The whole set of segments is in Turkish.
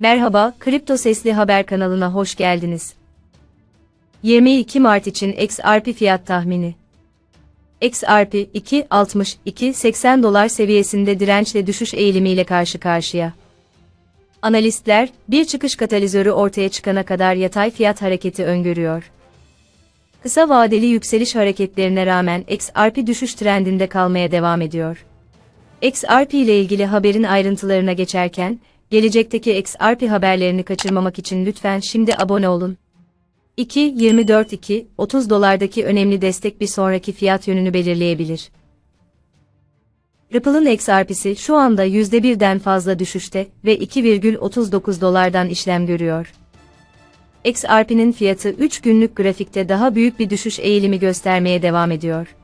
Merhaba, Kripto Sesli Haber kanalına hoş geldiniz. 22 Mart için XRP fiyat tahmini. XRP 2.62-80 dolar seviyesinde dirençle düşüş eğilimiyle karşı karşıya. Analistler, bir çıkış katalizörü ortaya çıkana kadar yatay fiyat hareketi öngörüyor. Kısa vadeli yükseliş hareketlerine rağmen XRP düşüş trendinde kalmaya devam ediyor. XRP ile ilgili haberin ayrıntılarına geçerken, gelecekteki XRP haberlerini kaçırmamak için lütfen şimdi abone olun. 2.24-2.30 dolardaki önemli destek bir sonraki fiyat yönünü belirleyebilir. Ripple'ın XRP'si şu anda %1'den fazla düşüşte ve 2,39 dolardan işlem görüyor. XRP'nin fiyatı 3 günlük grafikte daha büyük bir düşüş eğilimi göstermeye devam ediyor.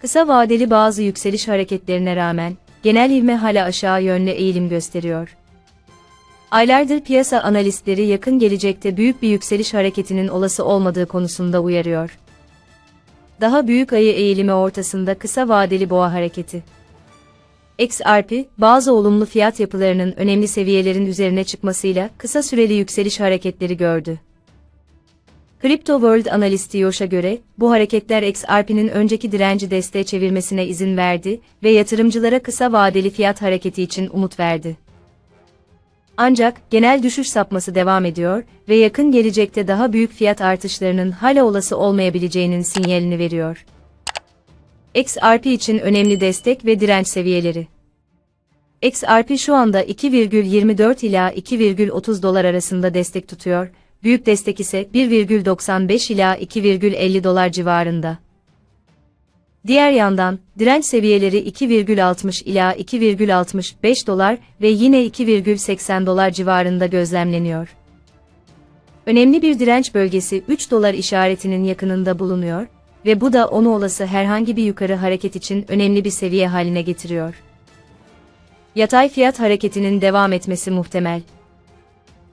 Kısa vadeli bazı yükseliş hareketlerine rağmen, genel ivme hala aşağı yönlü eğilim gösteriyor. Aylardır piyasa analistleri yakın gelecekte büyük bir yükseliş hareketinin olası olmadığı konusunda uyarıyor. Daha büyük ayı eğilimi ortasında kısa vadeli boğa hareketi. XRP, bazı olumlu fiyat yapılarının önemli seviyelerin üzerine çıkmasıyla kısa süreli yükseliş hareketleri gördü. Crypto World analisti Yosh'a göre, bu hareketler XRP'nin önceki direnci desteğe çevirmesine izin verdi ve yatırımcılara kısa vadeli fiyat hareketi için umut verdi. Ancak, genel düşüş sapması devam ediyor ve yakın gelecekte daha büyük fiyat artışlarının hala olası olmayabileceğinin sinyalini veriyor. XRP için önemli destek ve direnç seviyeleri. XRP şu anda 2,24 ila 2,30 dolar arasında destek tutuyor, büyük destek ise 1,95 ila 2,50 dolar civarında. Diğer yandan, direnç seviyeleri 2,60 ila 2,65 dolar ve yine 2,80 dolar civarında gözlemleniyor. Önemli bir direnç bölgesi 3 dolar işaretinin yakınında bulunuyor ve bu da onu olası herhangi bir yukarı hareket için önemli bir seviye haline getiriyor. Yatay fiyat hareketinin devam etmesi muhtemel.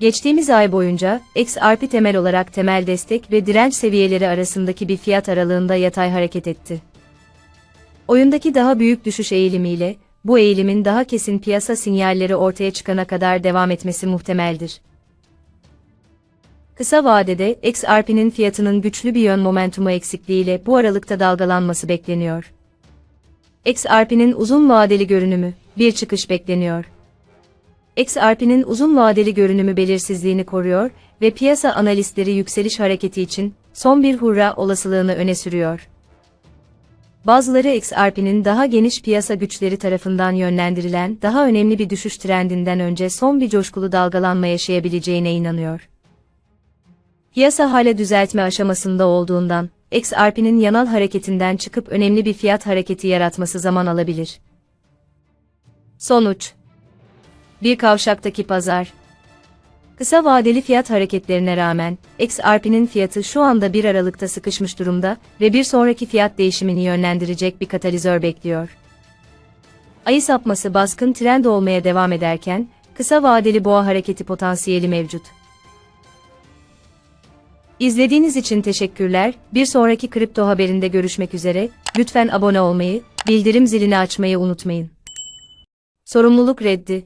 Geçtiğimiz ay boyunca, XRP temel olarak temel destek ve direnç seviyeleri arasındaki bir fiyat aralığında yatay hareket etti. Oyundaki daha büyük düşüş eğilimiyle, bu eğilimin daha kesin piyasa sinyalleri ortaya çıkana kadar devam etmesi muhtemeldir. Kısa vadede, XRP'nin fiyatının güçlü bir yön momentumu eksikliğiyle bu aralıkta dalgalanması bekleniyor. XRP'nin uzun vadeli görünümü, bir çıkış bekleniyor. XRP'nin uzun vadeli görünümü belirsizliğini koruyor ve piyasa analistleri yükseliş hareketi için son bir hurra olasılığını öne sürüyor. Bazıları XRP'nin daha geniş piyasa güçleri tarafından yönlendirilen daha önemli bir düşüş trendinden önce son bir coşkulu dalgalanma yaşayabileceğine inanıyor. Piyasa hala düzeltme aşamasında olduğundan, XRP'nin yanal hareketinden çıkıp önemli bir fiyat hareketi yaratması zaman alabilir. Sonuç Bir kavşaktaki pazar Kısa vadeli fiyat hareketlerine rağmen, XRP'nin fiyatı şu anda bir aralıkta sıkışmış durumda ve bir sonraki fiyat değişimini yönlendirecek bir katalizör bekliyor. Ayı sapması baskın trend olmaya devam ederken, kısa vadeli boğa hareketi potansiyeli mevcut. İzlediğiniz için teşekkürler. Bir sonraki kripto haberinde görüşmek üzere. Lütfen abone olmayı, bildirim zilini açmayı unutmayın. Sorumluluk reddi.